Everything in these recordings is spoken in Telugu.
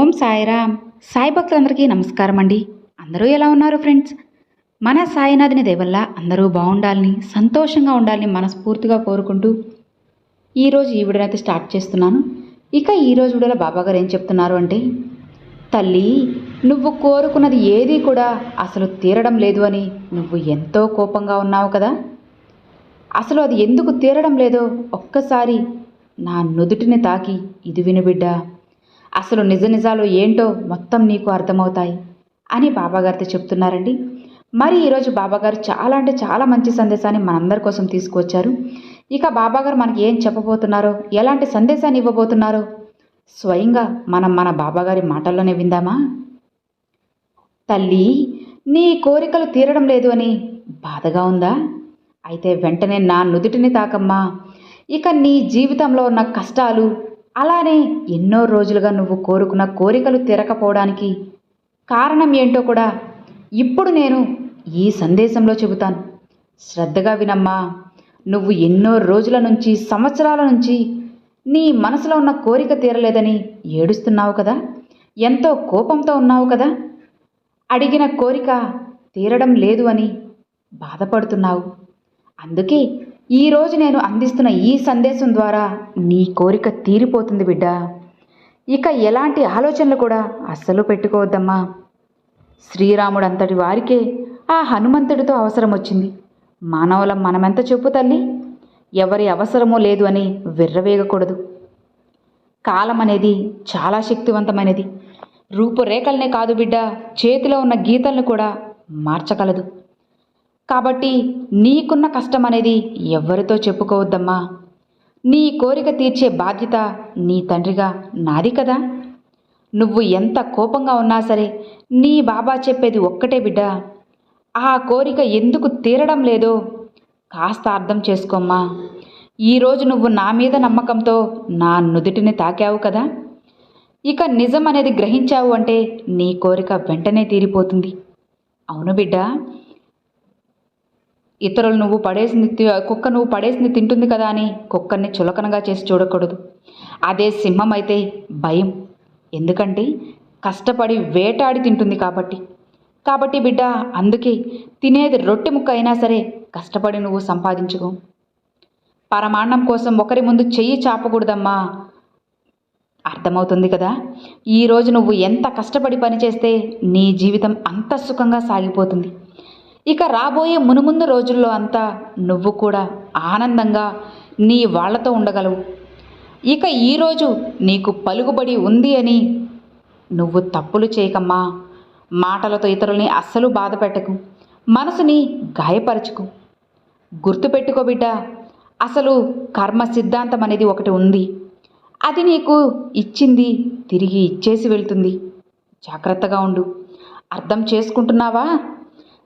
ఓం సాయిరామ్. సాయి భక్తులందరికీ నమస్కారం అండి అందరూ ఎలా ఉన్నారు ఫ్రెండ్స్? మన సాయినాథుని దేవల్ల అందరూ బాగుండాలని సంతోషంగా ఉండాలని మనస్ఫూర్తిగా కోరుకుంటూ ఈరోజు ఈ వీడియోని అయితే స్టార్ట్ చేస్తున్నాను. ఇక ఈరోజు వీడియోలో బాబాగారు ఏం చెప్తున్నారు అంటే తల్లి నువ్వు కోరుకున్నది ఏదీ కూడా అసలు తీరడం లేదు అని నువ్వు ఎంతో కోపంగా ఉన్నావు కదా. అసలు అది ఎందుకు తీరడం లేదో ఒక్కసారి నా నుదుటిని తాకి ఇది వినబిడ్డ అసలు నిజ నిజాలు ఏంటో మొత్తం నీకు అర్థమవుతాయి అని బాబాగారితో చెప్తున్నారండి. మరి ఈరోజు బాబాగారు చాలా అంటే చాలా మంచి సందేశాన్ని మనందరి కోసం తీసుకువచ్చారు. ఇక బాబాగారు మనకి ఏం చెప్పబోతున్నారో ఎలాంటి సందేశాన్ని ఇవ్వబోతున్నారో స్వయంగా మనం మన బాబాగారి మాటల్లోనే విందామా? తల్లి నీ కోరికలు తీరడం లేదు అని బాధగా ఉందా? అయితే వెంటనే నా నుదుటిని తాకమ్మా. ఇక నీ జీవితంలో ఉన్న కష్టాలు అలానే ఎన్నో రోజులుగా నువ్వు కోరుకున్న కోరికలు తీరకపోవడానికి కారణం ఏంటో కూడా ఇప్పుడు నేను ఈ సందేశంలో చెబుతాను. శ్రద్ధగా వినమ్మా నువ్వు ఎన్నో రోజుల నుంచి సంవత్సరాల నుంచి నీ మనసులో ఉన్న కోరిక తీరలేదని ఏడుస్తున్నావు కదా? ఎంతో కోపంతో ఉన్నావు కదా? అడిగిన కోరిక తీరడం లేదు అని బాధపడుతున్నావు. అందుకే ఈరోజు నేను అందిస్తున్న ఈ సందేశం ద్వారా నీ కోరిక తీరిపోతుంది బిడ్డ. ఇక ఎలాంటి ఆలోచనలు కూడా అస్సలు పెట్టుకోవద్దమ్మా. శ్రీరాముడు అంతటి వారికే ఆ హనుమంతుడితో అవసరం వచ్చింది. మానవులం మనమెంత చెప్పు తల్లి. ఎవరి అవసరమో లేదు అని విర్రవేగకూడదు. కాలం అనేది చాలా శక్తివంతమైనది. రూపురేఖలనే కాదు బిడ్డ చేతిలో ఉన్న గీతలను కూడా మార్చగలదు. కాబట్టి నీకున్న కష్టం అనేది ఎవరితో చెప్పుకోవద్దమ్మా. నీ కోరిక తీర్చే బాధ్యత నీ తండ్రిగా నాది కదా. నువ్వు ఎంత కోపంగా ఉన్నా సరే నీ బాబా చెప్పేది ఒక్కటే బిడ్డ. ఆ కోరిక ఎందుకు తీరడం లేదో కాస్త అర్థం చేసుకోమ్మా. ఈరోజు నువ్వు నా మీద నమ్మకంతో నా నుదుటిని తాకావు కదా. ఇక నిజం అనేది గ్రహించావు అంటే నీ కోరిక వెంటనే తీరిపోతుంది. అవును బిడ్డ ఇతరులు నువ్వు పడేసింది కుక్క నువ్వు పడేసింది తింటుంది కదా అని కుక్కర్ని చులకనగా చేసి చూడకూడదు. అదే సింహం అయితే భయం. ఎందుకంటే కష్టపడి వేటాడి తింటుంది కాబట్టి. కాబట్టి బిడ్డ అందుకే తినేది రొట్టె ముక్క అయినా సరే కష్టపడి నువ్వు సంపాదించుకో. పరమాన్నం కోసం ఒకరి ముందు చెయ్యి చాపకూడదమ్మా. అర్థమవుతుంది కదా? ఈరోజు నువ్వు ఎంత కష్టపడి పనిచేస్తే నీ జీవితం అంత సుఖంగా సాగిపోతుంది. ఇక రాబోయే మునుముందు రోజుల్లో అంతా నువ్వు కూడా ఆనందంగా నీ వాళ్ళతో ఉండగలవు. ఇక ఈరోజు నీకు పలుకుబడి ఉంది అని నువ్వు తప్పులు చేయకమ్మా. మాటలతో ఇతరుల్ని అస్సలు బాధ పెట్టకు. మనసుని గాయపరచుకు. గుర్తుపెట్టుకో బిడ్డ. అసలు కర్మ సిద్ధాంతం అనేది ఒకటి ఉంది. అది నీకు ఇచ్చింది తిరిగి ఇచ్చేసి వెళ్తుంది. జాగ్రత్తగా ఉండు. అర్థం చేసుకుంటున్నావా?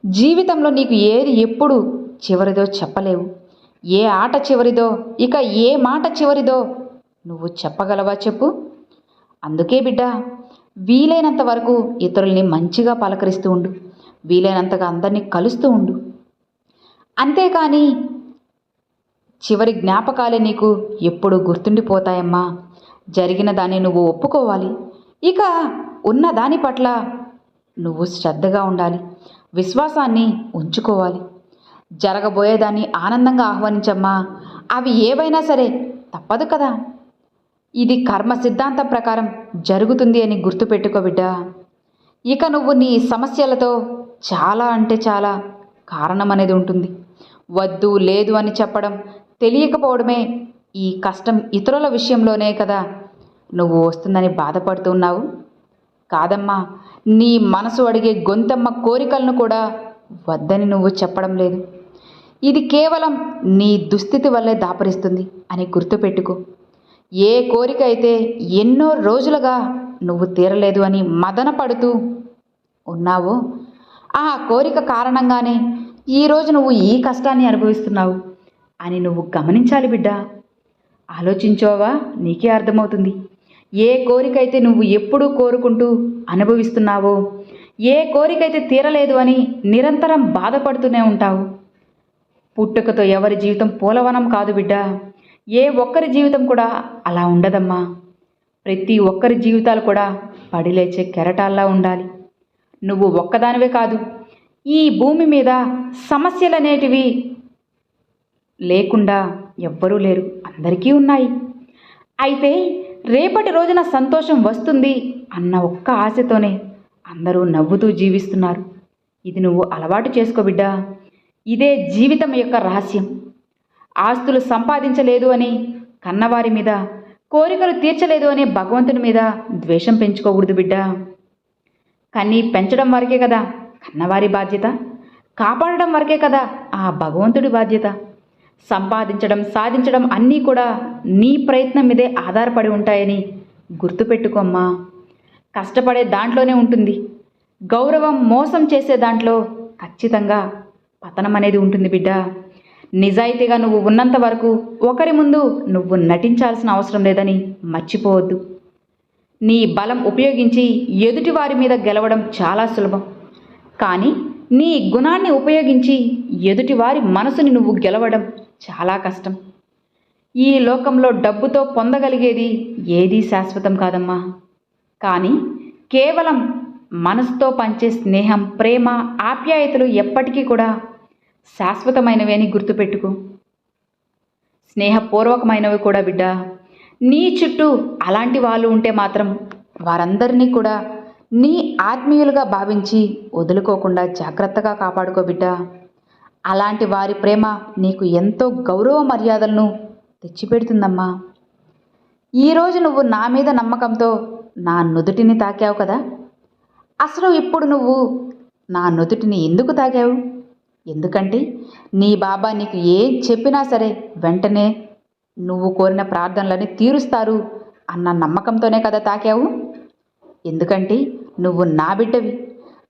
జీవితంలో నీకు ఏది ఎప్పుడు చివరిదో చెప్పలేవు. ఏ ఆట చివరిదో ఇక ఏ మాట చివరిదో నువ్వు చెప్పగలవా చెప్పు? అందుకే బిడ్డ వీలైనంత వరకు ఇతరుల్ని మంచిగా పలకరిస్తూ ఉండు. వీలైనంతగా అందరినీ కలుస్తూ ఉండు. అంతేకాని చివరి జ్ఞాపకాలే నీకు ఎప్పుడు గుర్తుండిపోతాయమ్మా. జరిగిన దాన్ని నువ్వు ఒప్పుకోవాలి. ఇక ఉన్న దాని పట్ల నువ్వు శ్రద్ధగా ఉండాలి. విశ్వాసాన్ని ఉంచుకోవాలి. జరగబోయేదాన్ని ఆనందంగా ఆహ్వానించమ్మా. అవి ఏవైనా సరే తప్పదు కదా. ఇది కర్మ సిద్ధాంతం ప్రకారం జరుగుతుంది అని గుర్తుపెట్టుకో బిడ్డా. ఇక నువ్వు నీ సమస్యలతో చాలా అంటే చాలా కారణం అనేది ఉంటుంది. వద్దు లేదు అని చెప్పడం తెలియకపోవడమే ఈ కష్టం ఇతరుల విషయంలోనే కదా. నువ్వు వస్తుందని బాధపడుతున్నావు కాదమ్మా నీ మనసు అడిగే గొంతమ్మ కోరికలను కూడా వద్దని నువ్వు చెప్పడం లేదు. ఇది కేవలం నీ దుస్థితి వల్లే దాపరిస్తుంది అని గుర్తుపెట్టుకో. ఏ కోరిక అయితే ఎన్నో రోజులుగా నువ్వు తీరలేదు అని మదన పడుతూ ఉన్నావో ఆ కోరిక కారణంగానే ఈరోజు నువ్వు ఈ కష్టాన్ని అనుభవిస్తున్నావు అని నువ్వు గమనించాలి బిడ్డ. ఆలోచించోవా? నీకే అర్థమవుతుంది. ఏ కోరికైతే నువ్వు ఎప్పుడూ కోరుకుంటూ అనుభవిస్తున్నావో ఏ కోరికైతే తీరలేదు అని నిరంతరం బాధపడుతూనే ఉంటావు. పుట్టుకతో ఎవరి జీవితం పూలవనం కాదు బిడ్డ. ఏ ఒక్కరి జీవితం కూడా అలా ఉండదమ్మా. ప్రతి ఒక్కరి జీవితాలు కూడా పడిలేచే కెరటాల్లా ఉండాలి. నువ్వు ఒక్కదానివే కాదు ఈ భూమి మీద సమస్యలనేటివి లేకుండా ఎవ్వరూ లేరు అందరికీ ఉన్నాయి. అయితే రేపటి రోజున సంతోషం వస్తుంది అన్న ఒక్క ఆశతోనే అందరూ నవ్వుతూ జీవిస్తున్నారు. ఇది నువ్వు అలవాటు చేసుకో బిడ్డా. ఇదే జీవితం యొక్క రహస్యం. ఆస్తులు సంపాదించలేదు అని కన్నవారి మీద కోరికలు తీర్చలేదు అనే భగవంతుని మీద ద్వేషం పెంచుకోకూడదు బిడ్డా. కానీ పెంచడం వరకే కదా కన్నవారి బాధ్యత కాపాడడం వరకే కదా ఆ భగవంతుడి బాధ్యత. సంపాదించడం సాధించడం అన్నీ కూడా నీ ప్రయత్నం మీదే ఆధారపడి ఉంటాయని గుర్తుపెట్టుకోమ్మా కష్టపడే దాంట్లోనే ఉంటుంది. గౌరవం మోసం చేసే దాంట్లో ఖచ్చితంగా పతనం అనేది ఉంటుంది బిడ్డ. నిజాయితీగా నువ్వు ఉన్నంత వరకు ఒకరి ముందు నువ్వు నటించాల్సిన అవసరం లేదని మర్చిపోవద్దు. నీ బలం ఉపయోగించి ఎదుటివారి మీద గెలవడం చాలా సులభం. కానీ నీ గుణాన్ని ఉపయోగించి ఎదుటివారి మనసుని నువ్వు గెలవడం చాలా కష్టం. ఈ లోకంలో డబ్బుతో పొందగలిగేది ఏదీ శాశ్వతం కాదమ్మా. కానీ కేవలం మనసుతో పంచే స్నేహం ప్రేమ ఆప్యాయతలు ఎప్పటికీ కూడా శాశ్వతమైనవి అని గుర్తుపెట్టుకో. స్నేహపూర్వకమైనవి కూడా బిడ్డ. నీ చుట్టూ అలాంటి వాళ్ళు ఉంటే మాత్రం వారందరినీ కూడా నీ ఆత్మీయులుగా భావించి వదులుకోకుండా జాగ్రత్తగా కాపాడుకో బిడ్డ. అలాంటి వారి ప్రేమ నీకు ఎంతో గౌరవ మర్యాదలను తెచ్చిపెడుతుందమ్మా. ఈరోజు నువ్వు నా మీద నమ్మకంతో నా నుదుటిని తాకావు కదా? అసలు ఇప్పుడు నువ్వు నా నుదుటిని ఎందుకు తాకావు? ఎందుకంటే నీ బాబా నీకు ఏం చెప్పినా సరే వెంటనే నువ్వు కోరిన ప్రార్థనలని తీరుస్తారు అన్న నమ్మకంతోనే కదా తాకావు? ఎందుకంటే నువ్వు నా బిడ్డవి.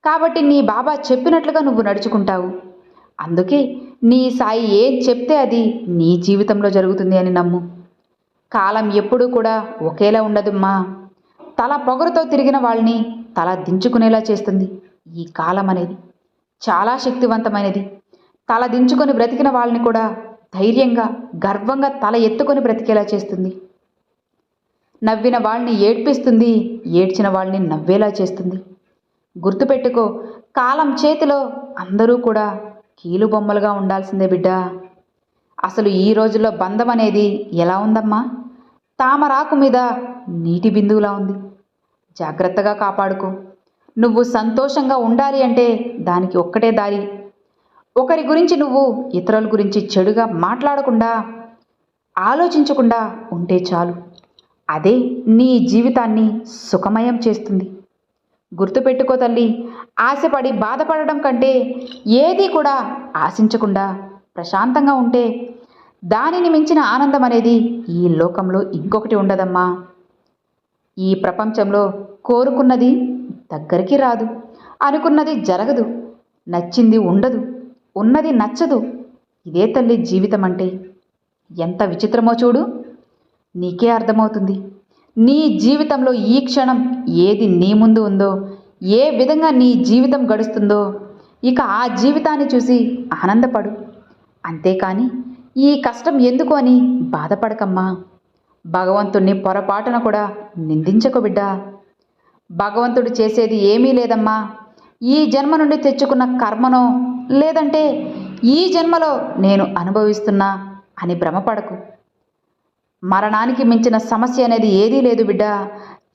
కాబట్టి నీ బాబా చెప్పినట్లుగా నువ్వు నడుచుకుంటావు. అందుకే నీ సాయి ఏం చెప్తే అది నీ జీవితంలో జరుగుతుంది అని నమ్ము. కాలం ఎప్పుడూ కూడా ఒకేలా ఉండదుమ్మా. తల పొగరుతో తిరిగిన వాళ్ళని తల దించుకునేలా చేస్తుంది ఈ కాలం అనేది. చాలా శక్తివంతమైనది. తల దించుకొని బ్రతికిన వాళ్ళని కూడా ధైర్యంగా గర్వంగా తల ఎత్తుకొని బ్రతికేలా చేస్తుంది. నవ్విన వాళ్ళని ఏడ్పిస్తుంది ఏడ్చిన వాళ్ళని నవ్వేలా చేస్తుంది. గుర్తుపెట్టుకో కాలం చేతిలో అందరూ కూడా కీలు బొమ్మలుగా ఉండాల్సిందే బిడ్డ. అసలు ఈ రోజుల్లో బంధం అనేది ఎలా ఉందమ్మా? తామరాకు మీద నీటి బిందువులా ఉంది. జాగ్రత్తగా కాపాడుకో. నువ్వు సంతోషంగా ఉండాలి అంటే దానికి ఒక్కటే దారి. ఒకరి గురించి నువ్వు ఇతరుల గురించి చెడుగా మాట్లాడకుండా ఆలోచించకుండా ఉంటే చాలు. అదే నీ జీవితాన్ని సుఖమయం చేస్తుంది. గుర్తుపెట్టుకో తల్లి ఆశపడి బాధపడడం కంటే ఏది కూడా ఆశించకుండా ప్రశాంతంగా ఉంటే దానిని మించిన ఆనందం అనేది ఈ లోకంలో ఇంకొకటి ఉండదమ్మా. ఈ ప్రపంచంలో కోరుకున్నది దగ్గరికి రాదు అనుకున్నది జరగదు నచ్చింది ఉండదు ఉన్నది నచ్చదు ఇదే తల్లి జీవితం అంటే. ఎంత విచిత్రమో చూడు నీకే అర్థమవుతుంది. నీ జీవితంలో ఈ క్షణం ఏది నీ ముందు ఉందో ఏ విధంగా నీ జీవితం గడుస్తుందో ఇక ఆ జీవితాన్ని చూసి ఆనందపడు. అంతేకాని ఈ కష్టం ఎందుకు అని బాధపడకమ్మా. భగవంతుణ్ణి పొరపాటున కూడా నిందించకు బిడ్డా. భగవంతుడు చేసేది ఏమీ లేదమ్మా. ఈ జన్మ నుండి తెచ్చుకున్న కర్మనో లేదంటే ఈ జన్మలో నేను అనుభవిస్తున్నా అని భ్రమపడకు. మరణానికి మించిన సమస్య అనేది ఏదీ లేదు బిడ్డ.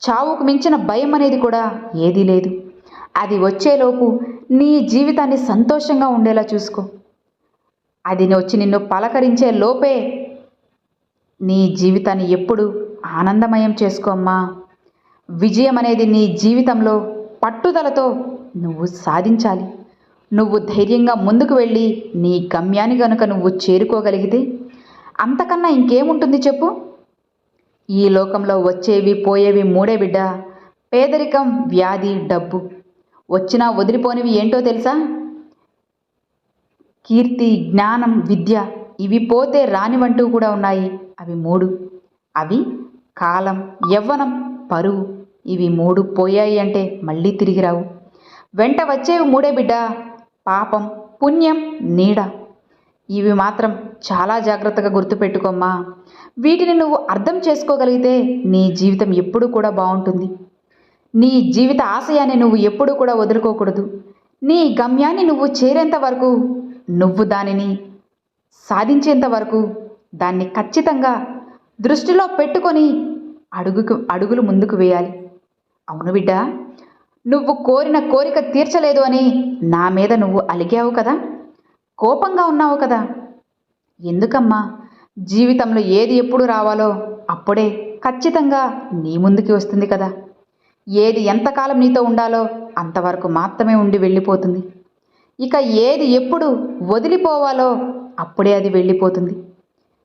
చావుకు మించిన భయం అనేది కూడా ఏదీ లేదు. అది వచ్చేలోపు నీ జీవితాన్ని సంతోషంగా ఉండేలా చూసుకో. అది వచ్చి నిన్ను పలకరించే లోపే నీ జీవితాన్ని ఎప్పుడు ఆనందమయం చేసుకోమ్మా విజయం అనేది నీ జీవితంలో పట్టుదలతో నువ్వు సాధించాలి. నువ్వు ధైర్యంగా ముందుకు వెళ్ళి నీ గమ్యాన్ని గనుక నువ్వు చేరుకోగలిగితే అంతకన్నా ఇంకేముంటుంది చెప్పు? ఈ లోకంలో వచ్చేవి పోయేవి మూడే బిడ్డ. పేదరికం వ్యాధి డబ్బు. వచ్చినా వదిలిపోనివి ఏంటో తెలుసా? కీర్తి జ్ఞానం విద్య ఇవి పోతే రానివంటూ కూడా ఉన్నాయి. అవి మూడు. అవి కాలం యవ్వనం పరువు. ఇవి మూడు పోయాయి అంటే మళ్ళీ తిరిగి రావు. వెంట వచ్చేవి మూడే బిడ్డ. పాపం పుణ్యం నీడ. ఇవి మాత్రం చాలా జాగ్రత్తగా గుర్తుపెట్టుకోమ్మా. వీటిని నువ్వు అర్థం చేసుకోగలిగితే నీ జీవితం ఎప్పుడూ కూడా బాగుంటుంది. నీ జీవిత ఆశయాన్ని నువ్వు ఎప్పుడూ కూడా వదులుకోకూడదు. నీ గమ్యాన్ని నువ్వు చేరేంత వరకు నువ్వు దానిని సాధించేంత వరకు దాన్ని ఖచ్చితంగా దృష్టిలో పెట్టుకొని అడుగుకు అడుగులు ముందుకు వేయాలి. అవును బిడ్డ నువ్వు కోరిన కోరిక తీర్చలేదు అని నా మీద నువ్వు అలిగావు కదా? కోపంగా ఉన్నావు కదా? ఎందుకమ్మా? జీవితంలో ఏది ఎప్పుడు రావాలో అప్పుడే ఖచ్చితంగా నీ ముందుకి వస్తుంది కదా. ఏది ఎంతకాలం నీతో ఉండాలో అంతవరకు మాత్రమే ఉండి వెళ్ళిపోతుంది. ఇక ఏది ఎప్పుడు వదిలిపోవాలో అప్పుడే అది వెళ్ళిపోతుంది.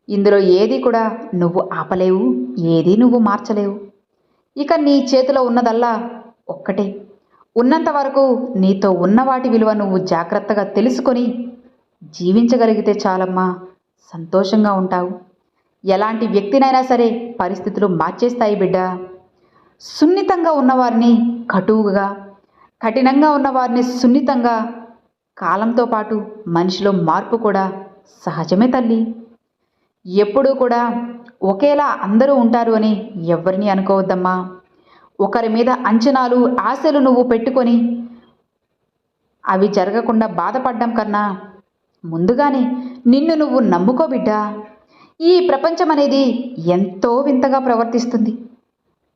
ఇందులో ఏది కూడా నువ్వు ఆపలేవు ఏది నువ్వు మార్చలేవు. ఇక నీ చేతిలో ఉన్నదల్లా ఒక్కటే. ఉన్నంత వరకు నీతో ఉన్న వాటి విలువ నువ్వు జాగ్రత్తగా తెలుసుకొని జీవించగలిగితే చాలమ్మా. సంతోషంగా ఉంటావు. ఎలాంటి వ్యక్తినైనా సరే పరిస్థితులు మార్చేస్తాయి బిడ్డ. సున్నితంగా ఉన్నవారిని కటువుగా కఠినంగా ఉన్నవారిని సున్నితంగా కాలంతో పాటు మనిషిలో మార్పు కూడా సహజమే తల్లి. ఎప్పుడూ కూడా ఒకేలా అందరూ ఉంటారు అని ఎవరిని అనుకోవద్దమ్మా. ఒకరి మీద అంచనాలు ఆశలు నువ్వు పెట్టుకొని అవి జరగకుండా బాధపడ్డం కన్నా ముందుగానే నిన్ను నువ్వు నమ్ముకో బిడ్డా. ఈ ప్రపంచం అనేది ఎంతో వింతగా ప్రవర్తిస్తుంది.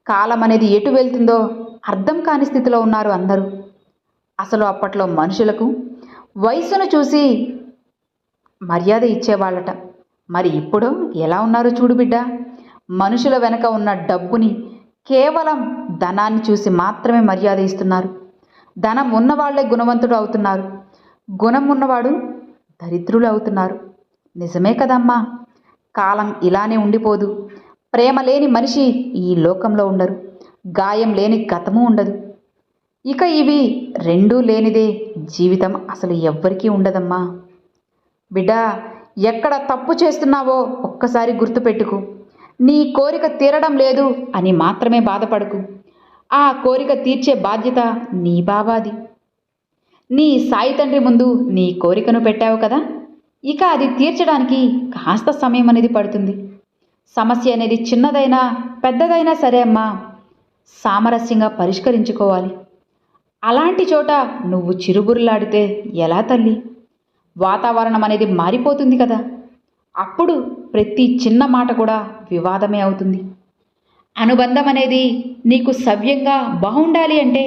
కాలం అనేది ఎటు వెళ్తుందో అర్థం కాని స్థితిలో ఉన్నారు అందరూ. అసలు అప్పట్లో మనుషులకు వయసును చూసి మర్యాద ఇచ్చేవాళ్ళట. మరి ఇప్పుడు ఎలా ఉన్నారు చూడు బిడ్డ. మనుషుల వెనక ఉన్న డబ్బుని కేవలం ధనాన్ని చూసి మాత్రమే మర్యాద ఇస్తున్నారు. ధనం ఉన్నవాళ్ళే గుణవంతుడు అవుతున్నారు. గుణం ఉన్నవాడు దరిద్రులు అవుతున్నారు నిజమే కదమ్మా. కాలం ఇలానే ఉండిపోదు. ప్రేమ లేని మనిషి ఈ లోకంలో ఉండరు. గాయం లేని గతము ఉండదు. ఇక ఇవి రెండూ లేనిదే జీవితం అసలు ఎవ్వరికీ ఉండదమ్మా. బిడ్డా ఎక్కడ తప్పు చేస్తున్నావో ఒక్కసారి గుర్తుపెట్టుకు. నీ కోరిక తీరడం లేదు అని మాత్రమే బాధపడకు. ఆ కోరిక తీర్చే బాధ్యత నీ బాబాది. నీ సాయి తండ్రి ముందు నీ కోరికను పెట్టావు కదా? ఇక అది తీర్చడానికి కాస్త సమయం అనేది పడుతుంది. సమస్య అనేది చిన్నదైనా పెద్దదైనా సరే అమ్మా సామరస్యంగా పరిష్కరించుకోవాలి. అలాంటి చోట నువ్వు చిరుబురులాడితే ఎలా తల్లి? వాతావరణం అనేది మారిపోతుంది కదా. అప్పుడు ప్రతి చిన్న మాట కూడా వివాదమే అవుతుంది. అనుబంధం అనేది నీకు సవ్యంగా బాగుండాలి అంటే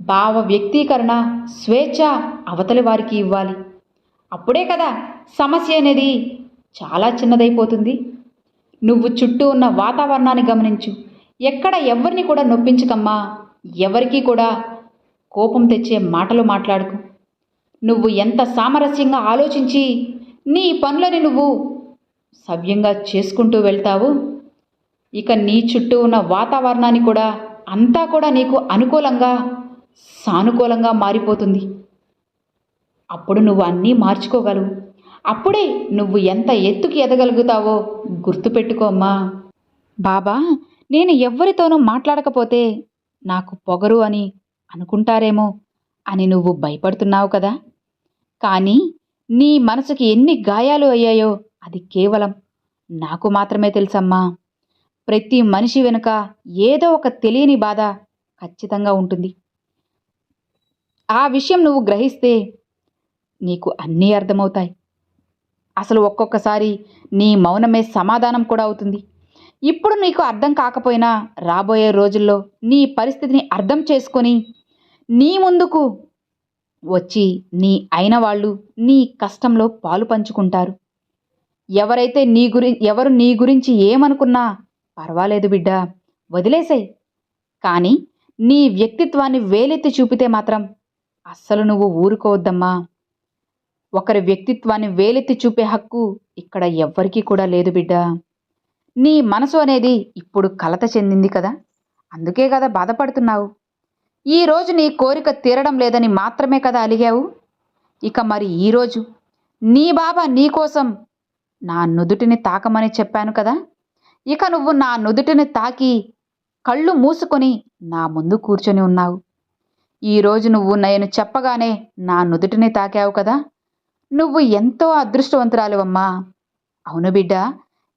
భావ వ్యక్తీకరణ స్వేచ్ఛ అవతలి వారికి ఇవ్వాలి. అప్పుడే కదా సమస్య అనేది చాలా చిన్నదైపోతుంది. నువ్వు చుట్టూ ఉన్న వాతావరణాన్ని గమనించు. ఎక్కడ ఎవరిని కూడా నొప్పించకమ్మా. ఎవరికీ కూడా కోపం తెచ్చే మాటలు మాట్లాడుకు. నువ్వు ఎంత సామరస్యంగా ఆలోచించి నీ పనులని నువ్వు సవ్యంగా చేసుకుంటూ వెళ్తావు? ఇక నీ చుట్టూ ఉన్న వాతావరణాన్ని కూడా అంతా కూడా నీకు అనుకూలంగా సానుకూలంగా మారిపోతుంది. అప్పుడు నువ్వు అన్నీ మార్చుకోగలవు. అప్పుడే నువ్వు ఎంత ఎత్తుకి ఎదగలుగుతావో గుర్తుపెట్టుకోమ్మా బాబా నేను ఎవ్వరితోనూ మాట్లాడకపోతే నాకు పొగరు అని అనుకుంటారేమో అని నువ్వు భయపడుతున్నావు కదా. కానీ నీ మనసుకి ఎన్ని గాయాలు అయ్యాయో అది కేవలం నాకు మాత్రమే తెలుసమ్మా. ప్రతి మనిషి వెనుక ఏదో ఒక తెలియని బాధ ఖచ్చితంగా ఉంటుంది. ఆ విషయం నువ్వు గ్రహిస్తే నీకు అన్నీ అర్థమవుతాయి. అసలు ఒక్కొక్కసారి నీ మౌనమే సమాధానం కూడా అవుతుంది. ఇప్పుడు నీకు అర్థం కాకపోయినా రాబోయే రోజుల్లో నీ పరిస్థితిని అర్థం చేసుకొని నీ ముందుకు వచ్చి నీ అయిన వాళ్ళు నీ కష్టంలో పాలు పంచుకుంటారు. ఎవరైతే నీ గురి ఎవరు నీ గురించి ఏమనుకున్నా పర్వాలేదు బిడ్డా వదిలేసాయి. కానీ నీ వ్యక్తిత్వాన్ని వేలెత్తి చూపితే మాత్రం అస్సలు నువ్వు ఊరుకోవద్దమ్మా. ఒకరి వ్యక్తిత్వాన్ని వేలెత్తి చూపే హక్కు ఇక్కడ ఎవ్వరికీ కూడా లేదు బిడ్డ. నీ మనసు అనేది ఇప్పుడు కలత చెందింది కదా. అందుకే కదా బాధపడుతున్నావు. ఈరోజు నీ కోరిక తీరడం లేదని మాత్రమే కదా అలిగావు. ఇక మరి ఈరోజు నీ బాబా నీ కోసం నా నుదుటిని తాకమని చెప్పాను కదా. ఇక నువ్వు నా నుదుటిని తాకి కళ్ళు మూసుకొని నా ముందు కూర్చొని ఉన్నావు. ఈరోజు నువ్వు నేను చెప్పగానే నా నుదుటిని తాకావు కదా? నువ్వు ఎంతో అదృష్టవంతురాలివమ్మా. అవును బిడ్డ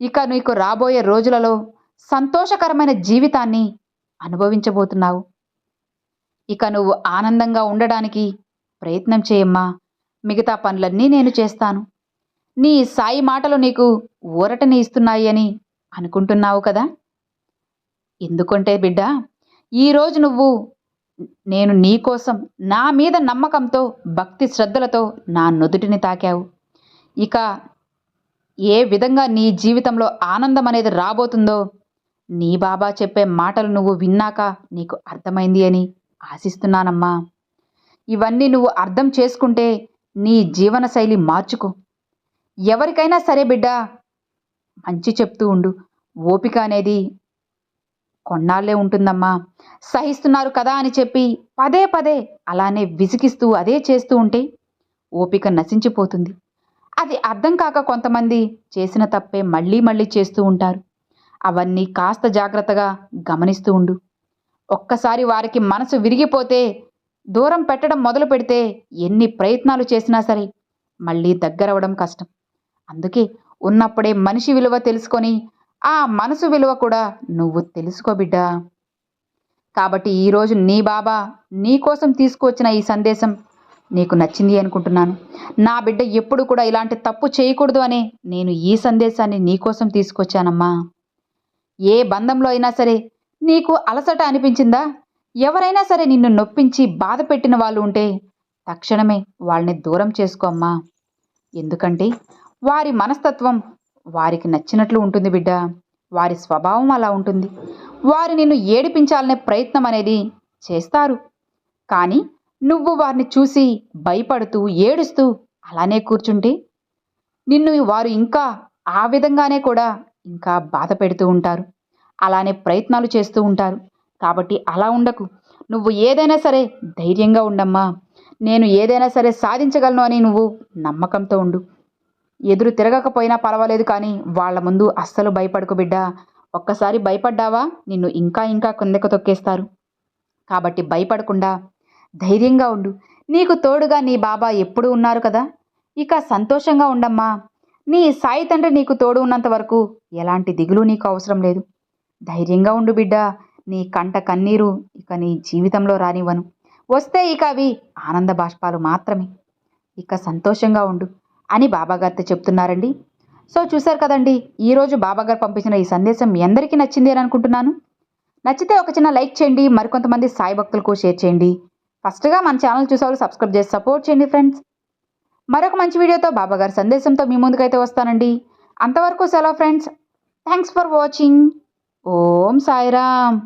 ఇక నీకు రాబోయే రోజులలో సంతోషకరమైన జీవితాన్ని అనుభవించబోతున్నావు. ఇక నువ్వు ఆనందంగా ఉండడానికి ప్రయత్నం చేయమ్మా. మిగతా పనులన్నీ నేను చేస్తాను. నీ సాయి మాటలు నీకు ఊరటని ఇస్తున్నాయి అని అనుకుంటున్నావు కదా? ఎందుకంటే బిడ్డ ఈరోజు నువ్వు నేను నీ కోసం నా మీద నమ్మకంతో భక్తి శ్రద్ధలతో నా నుదుటిని తాకావు. ఇక ఏ విధంగా నీ జీవితంలో ఆనందం అనేది రాబోతుందో నీ బాబా చెప్పే మాటలు నువ్వు విన్నాక నీకు అర్థమైంది అని ఆశిస్తున్నానమ్మా. ఇవన్నీ నువ్వు అర్థం చేసుకుంటే నీ జీవనశైలి మార్చుకో. ఎవరికైనా సరే బిడ్డ మంచి చెప్తూ ఉండు. ఓపిక అనేది కొన్నాళ్ళే ఉంటుందమ్మా. సహిస్తున్నారు కదా అని చెప్పి పదే పదే అలానే విసిగిస్తూ అదే చేస్తూ ఉంటే ఓపిక నశించిపోతుంది. అది అర్థం కాక కొంతమంది చేసిన తప్పే మళ్ళీ మళ్ళీ చేస్తూ ఉంటారు. అవన్నీ కాస్త జాగ్రత్తగా గమనిస్తూ ఉండు. ఒక్కసారి వారికి మనసు విరిగిపోతే దూరం పెట్టడం మొదలు పెడితే ఎన్ని ప్రయత్నాలు చేసినా సరే మళ్ళీ దగ్గరవడం కష్టం. అందుకే ఉన్నప్పుడే మనిషి విలువ తెలుసుకొని ఆ మనసు విలువ కూడా నువ్వు తెలుసుకో బిడ్డా. కాబట్టి ఈరోజు నీ బాబా నీ కోసం తీసుకువచ్చిన ఈ సందేశం నీకు నచ్చింది అనుకుంటున్నాను. నా బిడ్డ ఎప్పుడు కూడా ఇలాంటి తప్పు చేయకూడదు అనే నేను ఈ సందేశాన్ని నీకోసం తీసుకొచ్చానమ్మా. ఏ బంధంలో అయినా సరే నీకు అలసట అనిపించిందా? ఎవరైనా సరే నిన్ను నొప్పించి బాధ పెట్టిన వాళ్ళు ఉంటే తక్షణమే వాళ్ళని దూరం చేసుకోమ్మా ఎందుకంటే వారి మనస్తత్వం వారికి నచ్చినట్లు ఉంటుంది బిడ్డ. వారి స్వభావం అలా ఉంటుంది. వారు నిన్ను ఏడిపించాలనే ప్రయత్నం అనేది చేస్తారు. కానీ నువ్వు వారిని చూసి భయపడుతూ ఏడుస్తూ అలానే కూర్చుంటే నిన్ను వారు ఇంకా ఆ విధంగానే కూడా ఇంకా బాధ పెడుతూ ఉంటారు. అలానే ప్రయత్నాలు చేస్తూ ఉంటారు. కాబట్టి అలా ఉండకు. నువ్వు ఏదైనా సరే ధైర్యంగా ఉండమ్మా. నేను ఏదైనా సరే సాధించగలను అని నువ్వు నమ్మకంతో ఉండు. ఎదురు తిరగకపోయినా పర్వాలేదు కానీ వాళ్ళ ముందు అస్సలు భయపడకు బిడ్డ. ఒక్కసారి భయపడ్డావా? నిన్ను ఇంకా ఇంకా కిందకు తొక్కేస్తారు. కాబట్టి భయపడకుండా ధైర్యంగా ఉండు. నీకు తోడుగా నీ బాబా ఎప్పుడూ ఉన్నారు కదా? ఇక సంతోషంగా ఉండమ్మా. నీ సాయి తండ్రి నీకు తోడు ఉన్నంత వరకు ఎలాంటి దిగులు నీకు అవసరం లేదు. ధైర్యంగా ఉండు బిడ్డ. నీ కంట కన్నీరు ఇక నీ జీవితంలో రానివ్వను. వస్తే ఇక అవి ఆనంద బాష్పాలు మాత్రమే. ఇక సంతోషంగా ఉండు. అని బాబాగారితో చెప్తున్నారండి. సో చూశారు కదండి ఈరోజు బాబాగారు పంపించిన ఈ సందేశం మీ అందరికీ నచ్చింది అని అనుకుంటున్నాను. నచ్చితే ఒక చిన్న లైక్ చేయండి మరికొంతమంది సాయి భక్తులకు షేర్ చేయండి. ఫస్ట్గా మన ఛానల్ చూసేవాళ్ళు సబ్స్క్రైబ్ చేసి సపోర్ట్ చేయండి ఫ్రెండ్స్. మరొక మంచి వీడియోతో బాబాగారి సందేశంతో మీ ముందుకైతే వస్తానండి. అంతవరకు సెలవు friends. Thanks for watching. Om Sairam.